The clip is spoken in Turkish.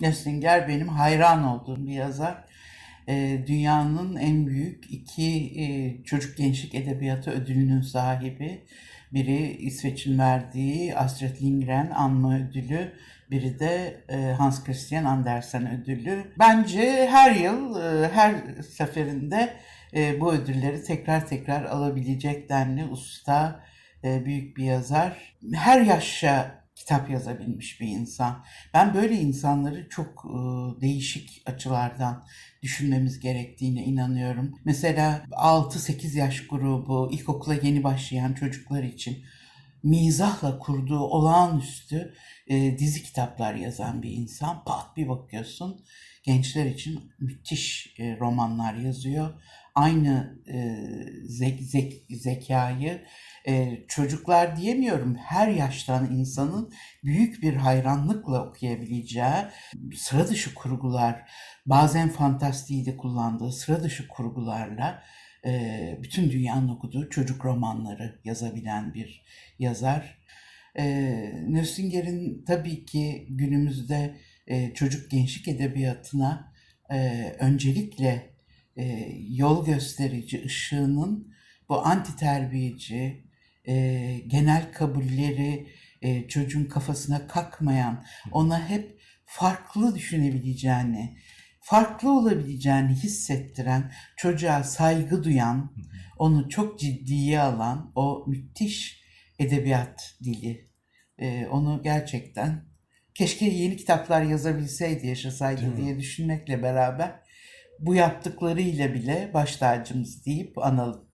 Nöstinger benim hayran olduğum bir yazar. Ee, dünyanın en büyük iki e, çocuk gençlik edebiyatı ödülünün sahibi. Biri İsveç'in verdiği Astrid Lindgren Anma Ödülü, biri de e, Hans Christian Andersen Ödülü. Bence her yıl, e, her seferinde e, bu ödülleri tekrar tekrar alabilecek denli usta, e, büyük bir yazar. Her yaşa kitap yazabilmiş bir insan. Ben böyle insanları çok e, değişik açılardan düşünmemiz gerektiğine inanıyorum. Mesela 6-8 yaş grubu, ilkokula yeni başlayan çocuklar için mizahla kurduğu olağanüstü e, dizi kitaplar yazan bir insan. Pat bir bakıyorsun gençler için müthiş e, romanlar yazıyor. Aynı e, zek, zek, zekayı e, çocuklar diyemiyorum her yaştan insanın büyük bir hayranlıkla okuyabileceği sıra dışı kurgular, bazen fantastiği de kullandığı sıra dışı kurgularla e, bütün dünyanın okuduğu çocuk romanları yazabilen bir yazar. E, Nöstinger'in tabii ki günümüzde e, çocuk gençlik edebiyatına e, öncelikle e, yol gösterici ışığının bu anti terbiyeci, e, genel kabulleri e, çocuğun kafasına kakmayan, ona hep farklı düşünebileceğini, farklı olabileceğini hissettiren, çocuğa saygı duyan, onu çok ciddiye alan o müthiş edebiyat dili. E, onu gerçekten keşke yeni kitaplar yazabilseydi, yaşasaydı Değil mi? diye düşünmekle beraber bu yaptıklarıyla bile baş tacımız deyip analım.